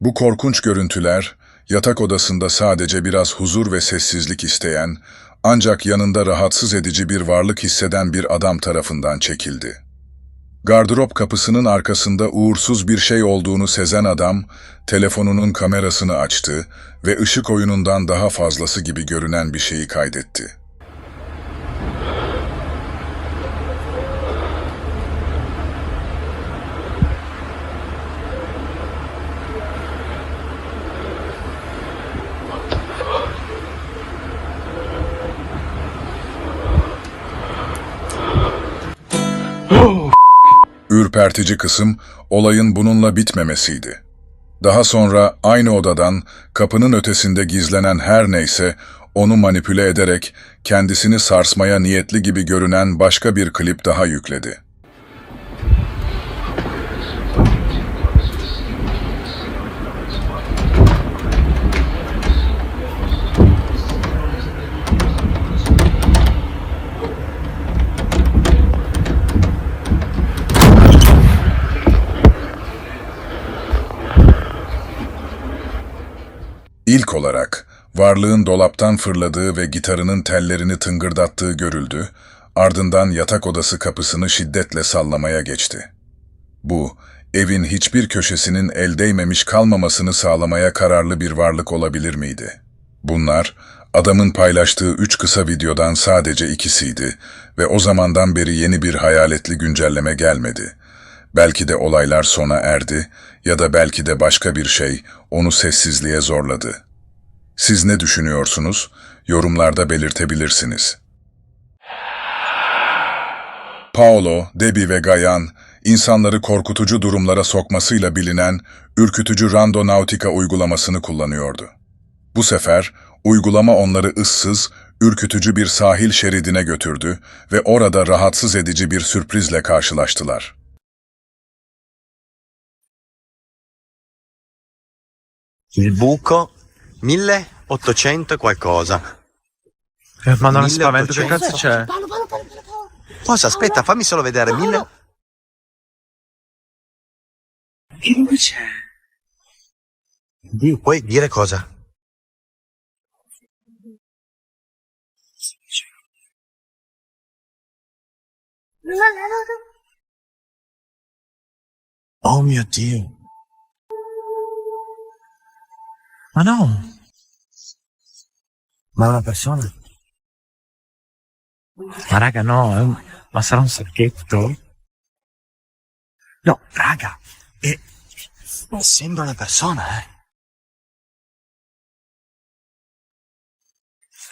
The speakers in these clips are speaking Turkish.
Bu korkunç görüntüler, yatak odasında sadece biraz huzur ve sessizlik isteyen, ancak yanında rahatsız edici bir varlık hisseden bir adam tarafından çekildi. Gardırop kapısının arkasında uğursuz bir şey olduğunu sezen adam, telefonunun kamerasını açtı ve ışık oyunundan daha fazlası gibi görünen bir şeyi kaydetti. Ürpertici kısım olayın bununla bitmemesiydi. Daha sonra aynı odadan kapının ötesinde gizlenen her neyse onu manipüle ederek kendisini sarsmaya niyetli gibi görünen başka bir klip daha yükledi. İlk olarak varlığın dolaptan fırladığı ve gitarının tellerini tıngırdattığı görüldü, ardından yatak odası kapısını şiddetle sallamaya geçti. Bu, evin hiçbir köşesinin el değmemiş kalmamasını sağlamaya kararlı bir varlık olabilir miydi? Bunlar, adamın paylaştığı üç kısa videodan sadece ikisiydi ve o zamandan beri yeni bir hayaletli güncelleme gelmedi. Belki de olaylar sona erdi ya da belki de başka bir şey onu sessizliğe zorladı. Siz ne düşünüyorsunuz? Yorumlarda belirtebilirsiniz. Paolo, Debbie ve Gayan, insanları korkutucu durumlara sokmasıyla bilinen ürkütücü Rando Nautica uygulamasını kullanıyordu. Bu sefer uygulama onları ıssız, ürkütücü bir sahil şeridine götürdü ve orada rahatsız edici bir sürprizle karşılaştılar. Il buco 1800 e qualcosa. Eh, ma non 1800. spavento, che cazzo c'è? Paolo, Paolo, Paolo, Paolo, Paolo. Cosa? Aspetta, fammi solo vedere. Paolo. Mille... Che roba c'è? Puoi dire cosa? Oh mio Dio. Ma no! Ma è una persona? Ma raga, no, un- ma sarà un sacchetto? No, raga. È... Sembra una persona, eh.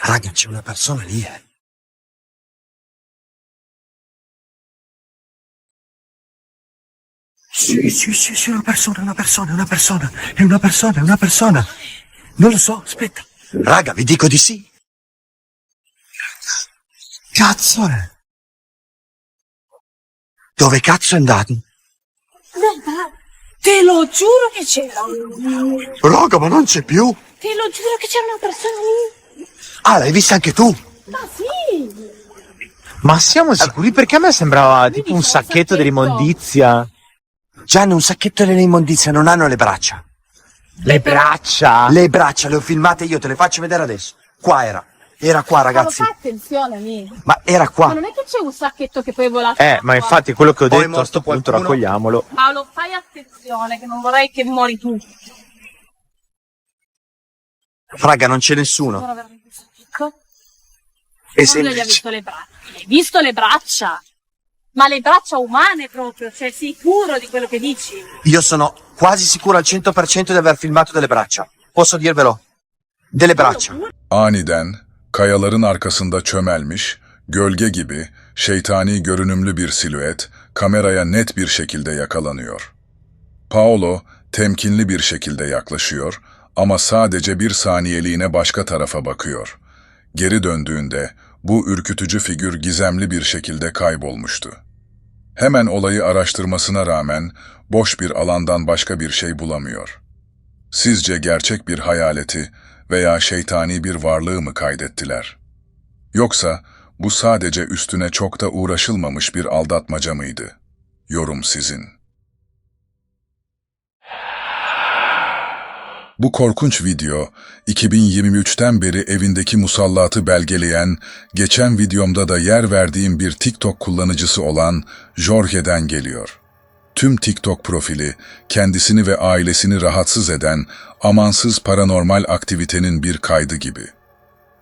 Raga, c'è una persona lì, eh. Sì, sì, sì, sì, una persona, una persona, una persona. È una persona, è una persona. Non lo so, aspetta. Raga, vi dico di sì. Cazzo è? Dove cazzo è andato? Te lo giuro che c'era. Raga, ma non c'è più. Te lo giuro che c'era una persona lì. Ah, l'hai vista anche tu? Ma sì. Ma siamo sicuri? Perché a me sembrava tipo un sacchetto. dell'immondizia. Gianni, un sacchetto delle immondizie non hanno le braccia. Le braccia! Le braccia le ho filmate io, te le faccio vedere adesso. Qua era. Era qua, Paolo, ragazzi. fai attenzione, mi. Ma era Ma qua. non è che c'è un sacchetto che poi vola. Eh, ma infatti quello che ho Poi è detto a sto punto qualcuno. raccogliamolo. Paolo, fai attenzione che non vorrei che muori tu. Raga, non c'è nessuno. Sono veramente sacchetto. E Non gli ha se... visto le braccia. Hai visto le braccia? Ma le braccia umane proprio, cioè sicuro di quello che dici. Io sono quasi sicuro al 100% di aver filmato delle braccia. Posso dirvelo? Delle braccia. Aniden, kayaların arkasında çömelmiş, gölge gibi, şeytani görünümlü bir silüet kameraya net bir şekilde yakalanıyor. Paolo temkinli bir şekilde yaklaşıyor ama sadece bir saniyeliğine başka tarafa bakıyor. Geri döndüğünde bu ürkütücü figür gizemli bir şekilde kaybolmuştu. Hemen olayı araştırmasına rağmen boş bir alandan başka bir şey bulamıyor. Sizce gerçek bir hayaleti veya şeytani bir varlığı mı kaydettiler? Yoksa bu sadece üstüne çok da uğraşılmamış bir aldatmaca mıydı? Yorum sizin. Bu korkunç video, 2023'ten beri evindeki musallatı belgeleyen, geçen videomda da yer verdiğim bir TikTok kullanıcısı olan Jorge'den geliyor. Tüm TikTok profili, kendisini ve ailesini rahatsız eden amansız paranormal aktivitenin bir kaydı gibi.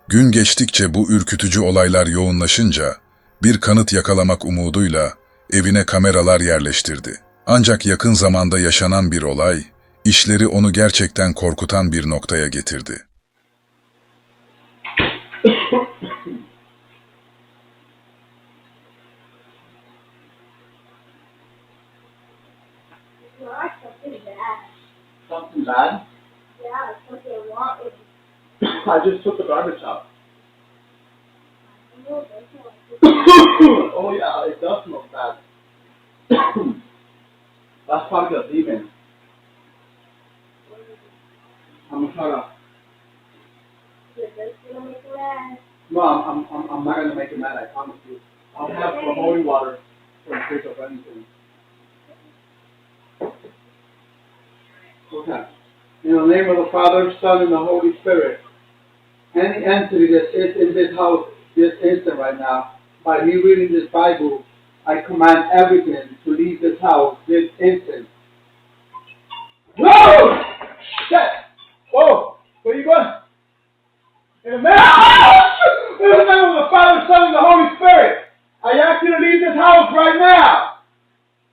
Gün geçtikçe bu ürkütücü olaylar yoğunlaşınca, bir kanıt yakalamak umuduyla evine kameralar yerleştirdi. Ancak yakın zamanda yaşanan bir olay, işleri onu gerçekten korkutan bir noktaya getirdi. The oh yeah, it does smell bad. That's probably a demon. I'm gonna try to. gonna make you mad. No, I'm, I'm, I'm, I'm not gonna make it mad. I promise you. I'll have some holy water for in case of anything. Okay. In the name of the Father, Son, and the Holy Spirit. Any entity that is in this house this instant right now, by me reading this Bible, I command everything to leave this house this instant. Whoa! Shit! Whoa! Where you going? In the name, in the name of the Father, Son, and the Holy Spirit, I ask you to leave this house right now.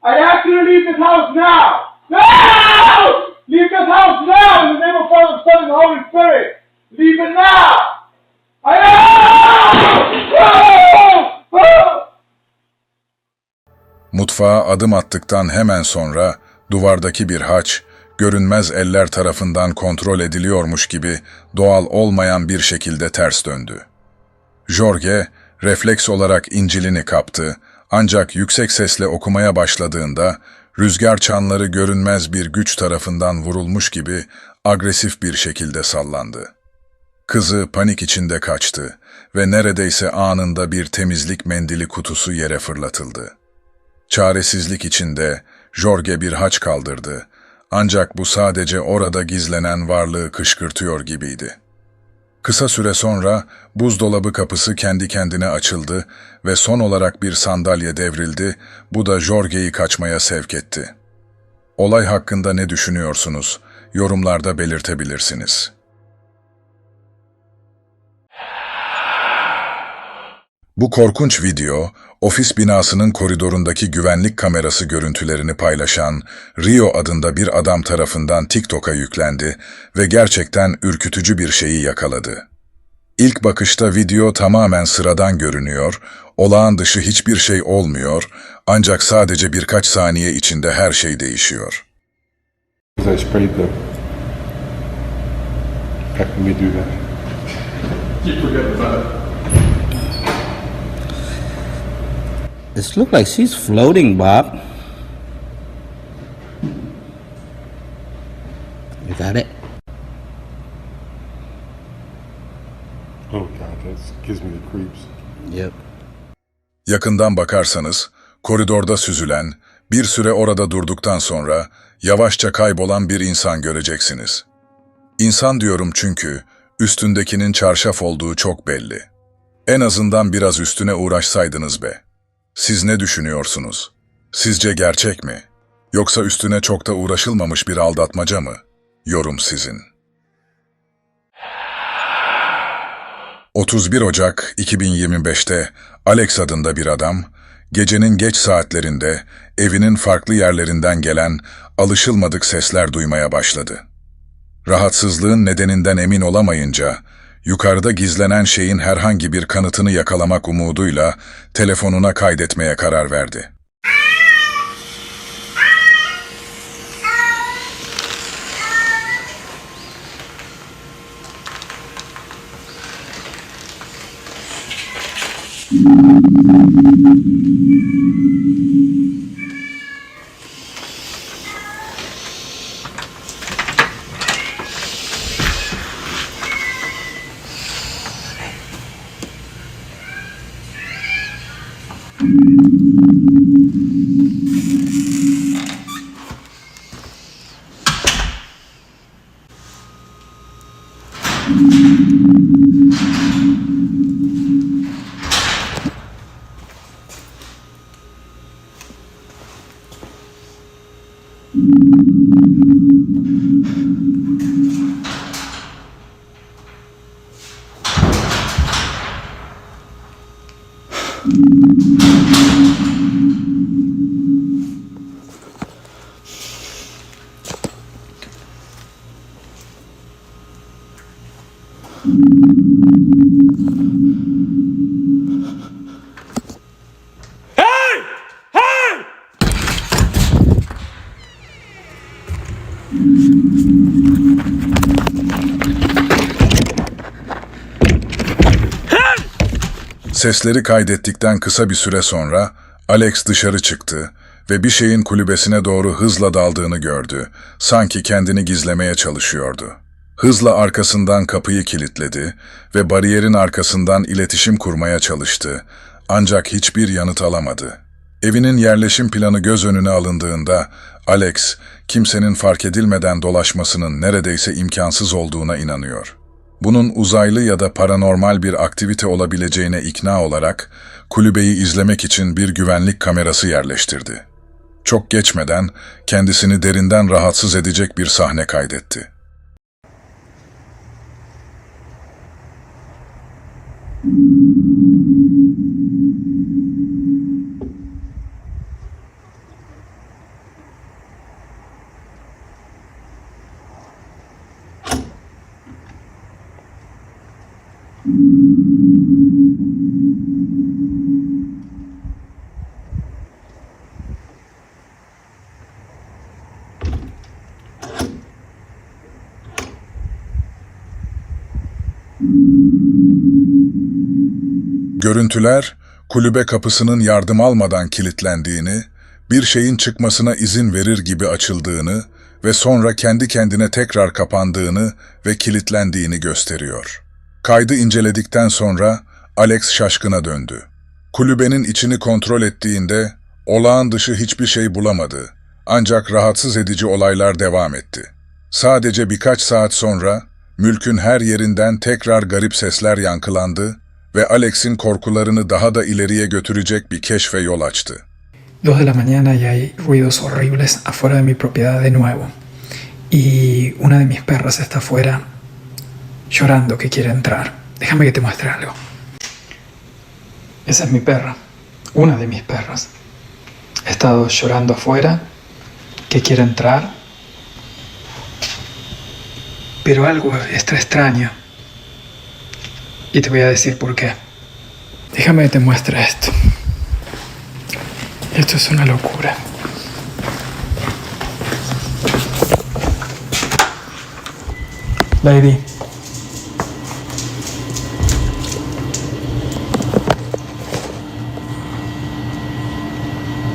I ask you to leave this house now. Now! Leave this house now in the name of the Father, Son, and the Holy Spirit. Leave it now. I ask. Oh! Oh! Mutfağa adım attıktan hemen sonra duvardaki bir haç, görünmez eller tarafından kontrol ediliyormuş gibi doğal olmayan bir şekilde ters döndü. Jorge, refleks olarak İncil'ini kaptı ancak yüksek sesle okumaya başladığında rüzgar çanları görünmez bir güç tarafından vurulmuş gibi agresif bir şekilde sallandı. Kızı panik içinde kaçtı ve neredeyse anında bir temizlik mendili kutusu yere fırlatıldı. Çaresizlik içinde Jorge bir haç kaldırdı. Ancak bu sadece orada gizlenen varlığı kışkırtıyor gibiydi. Kısa süre sonra buzdolabı kapısı kendi kendine açıldı ve son olarak bir sandalye devrildi, bu da Jorge'yi kaçmaya sevk etti. Olay hakkında ne düşünüyorsunuz? Yorumlarda belirtebilirsiniz. Bu korkunç video, ofis binasının koridorundaki güvenlik kamerası görüntülerini paylaşan Rio adında bir adam tarafından TikTok'a yüklendi ve gerçekten ürkütücü bir şeyi yakaladı. İlk bakışta video tamamen sıradan görünüyor, olağan dışı hiçbir şey olmuyor, ancak sadece birkaç saniye içinde her şey değişiyor. It looks like she's floating, Bob. You got it? Oh god, that gives me the creeps. Yep. Yakından bakarsanız, koridorda süzülen, bir süre orada durduktan sonra yavaşça kaybolan bir insan göreceksiniz. İnsan diyorum çünkü üstündekinin çarşaf olduğu çok belli. En azından biraz üstüne uğraşsaydınız be. Siz ne düşünüyorsunuz? Sizce gerçek mi? Yoksa üstüne çok da uğraşılmamış bir aldatmaca mı? Yorum sizin. 31 Ocak 2025'te Alex adında bir adam, gecenin geç saatlerinde evinin farklı yerlerinden gelen alışılmadık sesler duymaya başladı. Rahatsızlığın nedeninden emin olamayınca, yukarıda gizlenen şeyin herhangi bir kanıtını yakalamak umuduyla telefonuna kaydetmeye karar verdi. Thank you. Sesleri kaydettikten kısa bir süre sonra Alex dışarı çıktı ve bir şeyin kulübesine doğru hızla daldığını gördü. Sanki kendini gizlemeye çalışıyordu. Hızla arkasından kapıyı kilitledi ve bariyerin arkasından iletişim kurmaya çalıştı. Ancak hiçbir yanıt alamadı. Evinin yerleşim planı göz önüne alındığında Alex, kimsenin fark edilmeden dolaşmasının neredeyse imkansız olduğuna inanıyor. Bunun uzaylı ya da paranormal bir aktivite olabileceğine ikna olarak kulübeyi izlemek için bir güvenlik kamerası yerleştirdi. Çok geçmeden kendisini derinden rahatsız edecek bir sahne kaydetti. Görüntüler, kulübe kapısının yardım almadan kilitlendiğini, bir şeyin çıkmasına izin verir gibi açıldığını ve sonra kendi kendine tekrar kapandığını ve kilitlendiğini gösteriyor. Kaydı inceledikten sonra Alex şaşkına döndü. Kulübenin içini kontrol ettiğinde olağan dışı hiçbir şey bulamadı. Ancak rahatsız edici olaylar devam etti. Sadece birkaç saat sonra mülkün her yerinden tekrar garip sesler yankılandı ve Alex'in korkularını daha da ileriye götürecek bir keşfe yol açtı. Dos de la mañana y hay ruidos horribles afuera de mi propiedad de nuevo. Y una de mis perras está afuera llorando que quiere entrar. Déjame que te muestre algo. Esa es mi perra, una de mis perras. Ha estado llorando afuera que quiere entrar. Pero algo está extraño. Y te voy a decir por qué. Déjame que te muestre esto. Esto es una locura. Lady.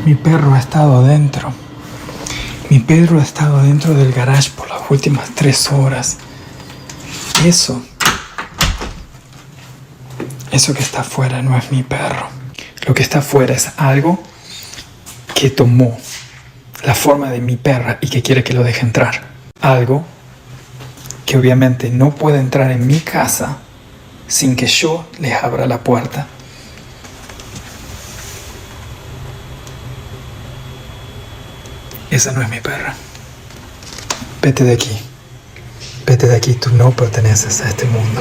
Mi perro ha estado dentro. Mi perro ha estado dentro del garage por las últimas tres horas. Eso. Eso que está afuera no es mi perro. Lo que está afuera es algo que tomó la forma de mi perra y que quiere que lo deje entrar. Algo que obviamente no puede entrar en mi casa sin que yo les abra la puerta. Esa no es mi perra. Vete de aquí. Vete de aquí, tú no perteneces a este mundo.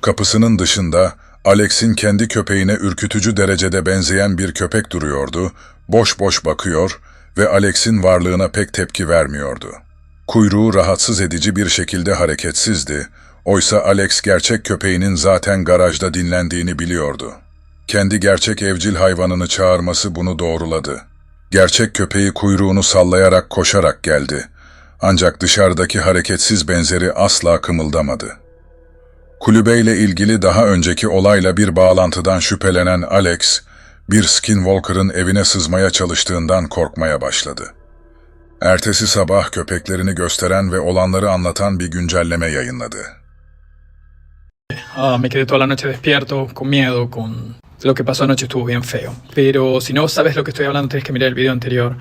Kapısının dışında Alex'in kendi köpeğine ürkütücü derecede benzeyen bir köpek duruyordu, boş boş bakıyor ve Alex'in varlığına pek tepki vermiyordu. Kuyruğu rahatsız edici bir şekilde hareketsizdi, oysa Alex gerçek köpeğinin zaten garajda dinlendiğini biliyordu. Kendi gerçek evcil hayvanını çağırması bunu doğruladı. Gerçek köpeği kuyruğunu sallayarak koşarak geldi. Ancak dışarıdaki hareketsiz benzeri asla kımıldamadı. Kulübeyle ilgili daha önceki olayla bir bağlantıdan şüphelenen Alex, bir Skinwalker'ın evine sızmaya çalıştığından korkmaya başladı. Ertesi sabah köpeklerini gösteren ve olanları anlatan bir güncelleme yayınladı. Ah, me quedé toda la noche despierto, con miedo, con lo que pasó anoche estuvo bien feo. Pero si no sabes lo que estoy hablando, tienes que mirar el video anterior.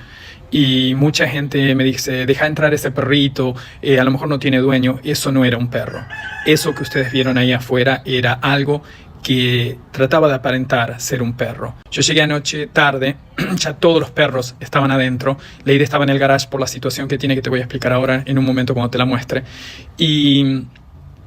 Y mucha gente me dice, deja entrar ese perrito, eh, a lo mejor no tiene dueño. Eso no era un perro. Eso que ustedes vieron ahí afuera era algo que trataba de aparentar ser un perro. Yo llegué anoche tarde, ya todos los perros estaban adentro, Lady estaba en el garage por la situación que tiene que te voy a explicar ahora en un momento cuando te la muestre, y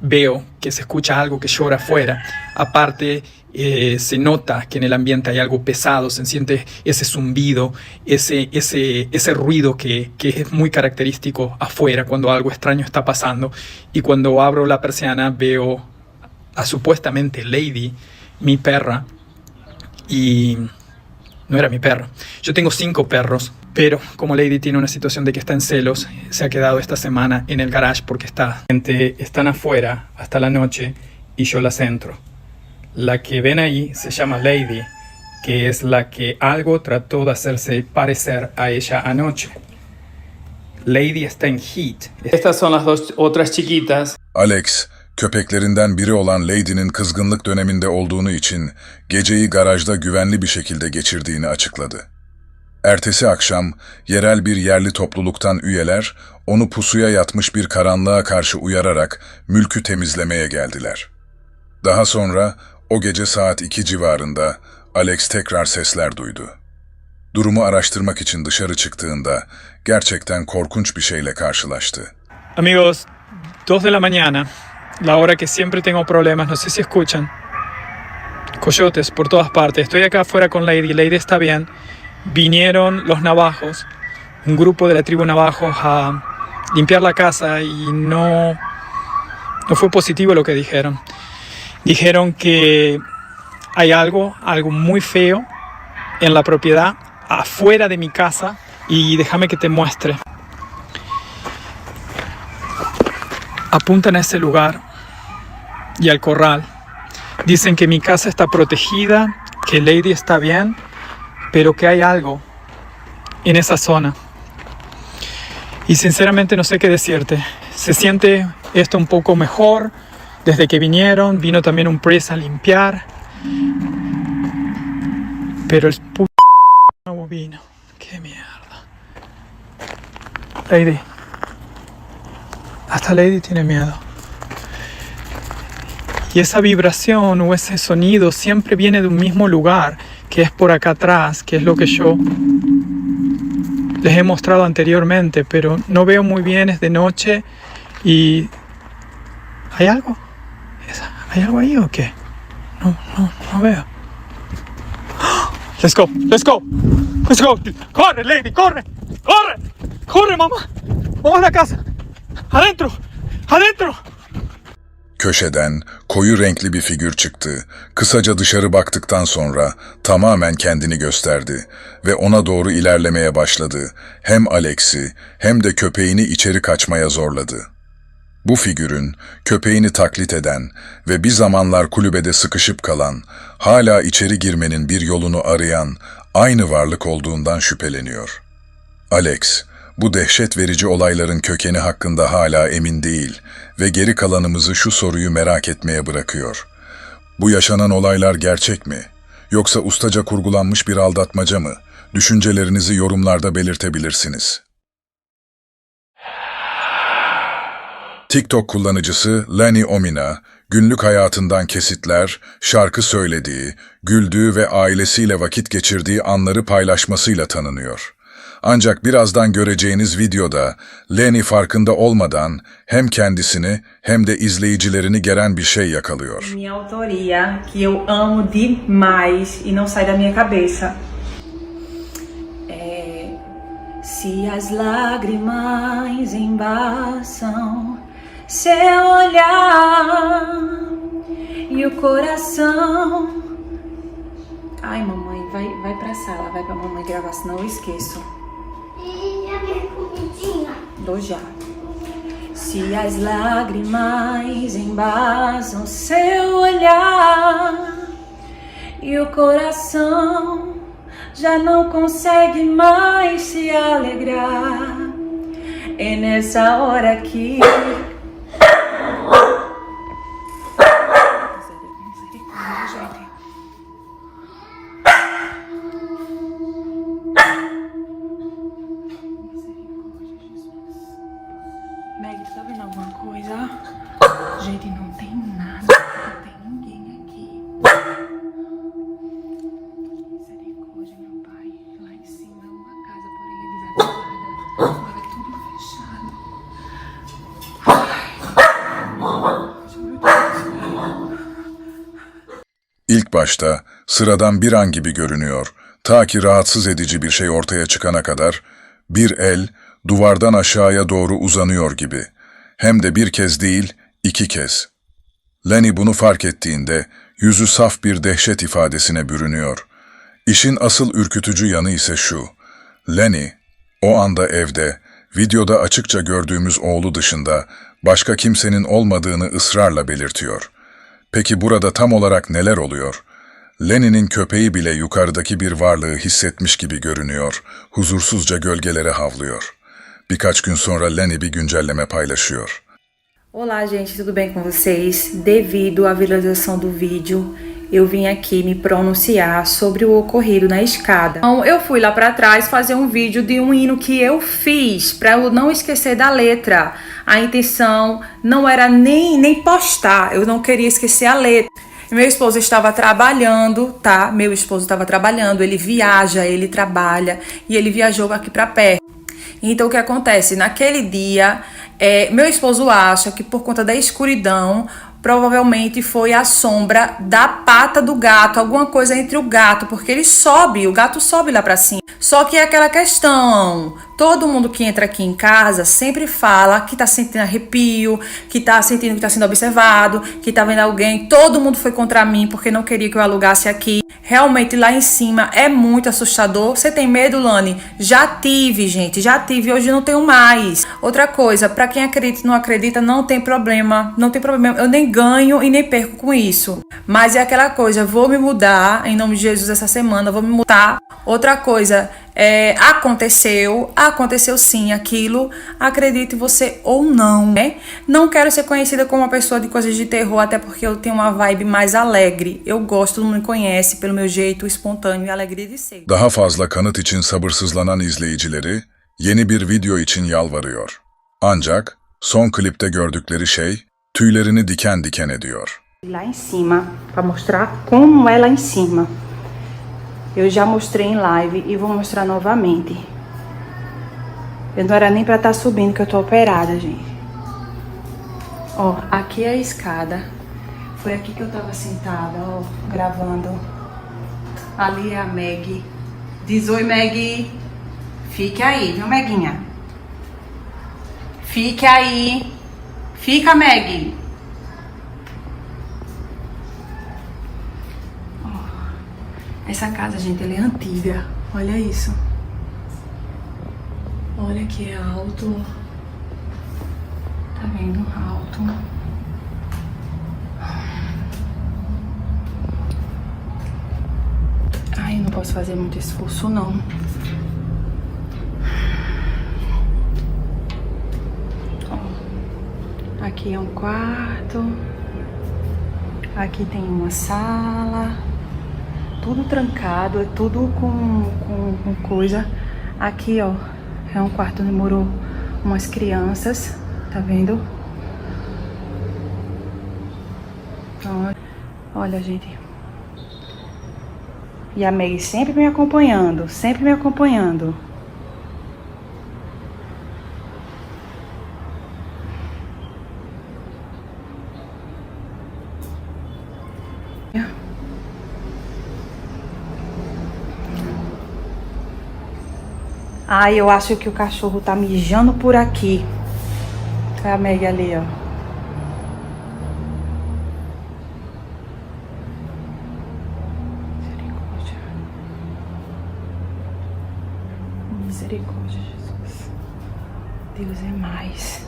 veo que se escucha algo que llora afuera. Aparte, eh, se nota que en el ambiente hay algo pesado, se siente ese zumbido, ese, ese, ese ruido que, que es muy característico afuera cuando algo extraño está pasando. Y cuando abro la persiana veo a supuestamente Lady, mi perra, y no era mi perro. Yo tengo cinco perros, pero como Lady tiene una situación de que está en celos, se ha quedado esta semana en el garage porque está. Gente, están afuera hasta la noche y yo las entro. La que ven ahí se llama Lady, que es la que algo trató de hacerse parecer a ella anoche. Lady está en heat. Estas son las dos otras chiquitas. Alex, köpeklerinden biri olan Lady'nin kızgınlık döneminde olduğunu için geceyi garajda güvenli bir şekilde geçirdiğini açıkladı. Ertesi akşam yerel bir yerli topluluktan üyeler onu pusuya yatmış bir karanlığa karşı uyararak mülkü temizlemeye geldiler. Daha sonra o gece saat 2 civarında Alex tekrar sesler duydu. Durumu araştırmak için dışarı çıktığında gerçekten korkunç bir şeyle karşılaştı. Amigos, 2 de la mañana, la hora que siempre tengo problemas, no sé si escuchan. Coyotes por todas partes. Estoy acá afuera con Lady, Lady está bien. Vinieron los navajos, un grupo de la tribu navajos a limpiar la casa y no, no fue positivo lo que dijeron. Dijeron que hay algo, algo muy feo en la propiedad, afuera de mi casa, y déjame que te muestre. apuntan a ese lugar y al corral. Dicen que mi casa está protegida, que Lady está bien, pero que hay algo en esa zona. Y sinceramente no sé qué decirte. Se siente esto un poco mejor desde que vinieron. Vino también un priest a limpiar. Pero el puto nuevo vino. Qué mierda. Lady. Hasta Lady tiene miedo. Y esa vibración o ese sonido siempre viene de un mismo lugar, que es por acá atrás, que es lo que yo les he mostrado anteriormente, pero no veo muy bien, es de noche y... ¿Hay algo? ¿Es- ¿Hay algo ahí o qué? No, no, no veo. Let's go, let's go, let's go. Corre, Lady, corre, corre, corre, mamá. Vamos a la casa. Adentro, adentro. Köşeden koyu renkli bir figür çıktı. Kısaca dışarı baktıktan sonra tamamen kendini gösterdi ve ona doğru ilerlemeye başladı. Hem Alex'i hem de köpeğini içeri kaçmaya zorladı. Bu figürün köpeğini taklit eden ve bir zamanlar kulübede sıkışıp kalan, hala içeri girmenin bir yolunu arayan aynı varlık olduğundan şüpheleniyor. Alex, bu dehşet verici olayların kökeni hakkında hala emin değil ve geri kalanımızı şu soruyu merak etmeye bırakıyor. Bu yaşanan olaylar gerçek mi? Yoksa ustaca kurgulanmış bir aldatmaca mı? Düşüncelerinizi yorumlarda belirtebilirsiniz. TikTok kullanıcısı Lani Omina, günlük hayatından kesitler, şarkı söylediği, güldüğü ve ailesiyle vakit geçirdiği anları paylaşmasıyla tanınıyor. Ancak birazdan göreceğiniz videoda Leni farkında olmadan hem kendisini hem de izleyicilerini geren bir şey yakalıyor. Minha autoria, que eu amo demais e não sai da minha cabeça. É, se as lágrimas embaçam seu olhar e o coração. Ai, mamãe, vai, vai pra sala, vai pra mamãe gravar, senão eu esqueço. Minha? Dou já. Se as lágrimas embasam seu olhar e o coração já não consegue mais se alegrar, é nessa hora que. Başta sıradan bir an gibi görünüyor, ta ki rahatsız edici bir şey ortaya çıkana kadar bir el duvardan aşağıya doğru uzanıyor gibi. Hem de bir kez değil, iki kez. Lenny bunu fark ettiğinde yüzü saf bir dehşet ifadesine bürünüyor. İşin asıl ürkütücü yanı ise şu. Lenny, o anda evde, videoda açıkça gördüğümüz oğlu dışında başka kimsenin olmadığını ısrarla belirtiyor. Peki burada tam olarak neler oluyor? Lenny'nin köpeği bile yukarıdaki bir varlığı hissetmiş gibi görünüyor, huzursuzca gölgelere havlıyor. Birkaç gün sonra Lenny bir güncelleme paylaşıyor. Olá, gente, tudo bem com vocês? Devido à viralização do vídeo, eu vim aqui me pronunciar sobre o ocorrido na escada. Então, eu fui lá pra trás fazer um vídeo de um hino que eu fiz para eu não esquecer da letra. A intenção não era nem nem postar, eu não queria esquecer a letra. Meu esposo estava trabalhando, tá? Meu esposo estava trabalhando, ele viaja, ele trabalha e ele viajou aqui pra perto. Então o que acontece? Naquele dia, é, meu esposo acha que por conta da escuridão, provavelmente foi a sombra da pata do gato, alguma coisa entre o gato, porque ele sobe, o gato sobe lá pra cima. Só que é aquela questão, todo mundo que entra aqui em casa sempre fala que tá sentindo arrepio, que tá sentindo que tá sendo observado, que tá vendo alguém. Todo mundo foi contra mim porque não queria que eu alugasse aqui. Realmente lá em cima é muito assustador. Você tem medo, Lani? Já tive, gente, já tive, hoje não tenho mais. Outra coisa, pra quem acredita e não acredita, não tem problema, não tem problema. Eu nem ganho e nem perco com isso. Mas é aquela coisa, vou me mudar em nome de Jesus essa semana, vou me mudar. Outra coisa, é, aconteceu, aconteceu sim aquilo, acredite você ou não, né? Não quero ser conhecida como uma pessoa de coisas de terror, até porque eu tenho uma vibe mais alegre. Eu gosto, todo mundo me conhece pelo meu jeito espontâneo e alegre de ser. Daha fazla kanıt için sabırsızlanan izleyicileri yeni bir video için yalvarıyor. Ancak son klipte gördükleri şey tüylerini diken diken ediyor. Lá em cima, para mostrar como é lá em cima. Eu já mostrei em live e vou mostrar novamente. Eu não era nem pra estar subindo, que eu tô operada, gente. Ó, aqui é a escada. Foi aqui que eu tava sentada, ó, gravando. Ali é a Meg. Diz oi, Meg. Fique aí, viu, Meguinha? Fique aí. Fica, Meg. Essa casa, gente, ela é antiga. Olha isso. Olha que é alto. Tá vendo? Alto. Ai, não posso fazer muito esforço, não. Ó, Aqui é um quarto. Aqui tem uma sala tudo trancado, é tudo com, com, com coisa. Aqui, ó, é um quarto onde morou umas crianças, tá vendo? Ó, Olha, gente. E a Meg sempre me acompanhando, sempre me acompanhando. Ai, eu acho que o cachorro tá mijando por aqui. Olha a Meg ali, ó. Misericórdia. Misericórdia, Jesus. Deus é mais.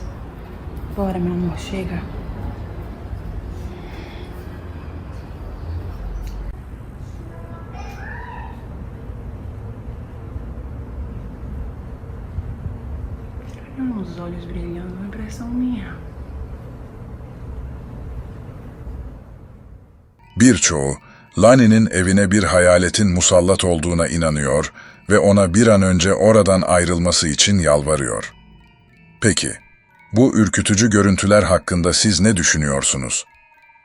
Bora, meu amor, chega. Os olhos brilhando, uma impressão minha. Birçoğu, Lani'nin evine bir hayaletin musallat olduğuna inanıyor ve ona bir an önce oradan ayrılması için yalvarıyor. Peki, bu ürkütücü görüntüler hakkında siz ne düşünüyorsunuz?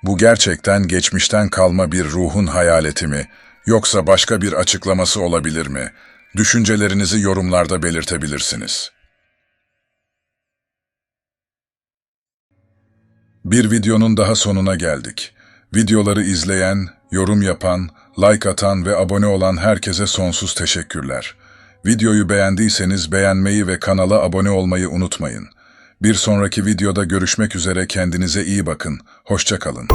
Bu gerçekten geçmişten kalma bir ruhun hayaleti mi, yoksa başka bir açıklaması olabilir mi? Düşüncelerinizi yorumlarda belirtebilirsiniz. Bir videonun daha sonuna geldik. Videoları izleyen, yorum yapan, like atan ve abone olan herkese sonsuz teşekkürler. Videoyu beğendiyseniz beğenmeyi ve kanala abone olmayı unutmayın. Bir sonraki videoda görüşmek üzere kendinize iyi bakın. Hoşça kalın.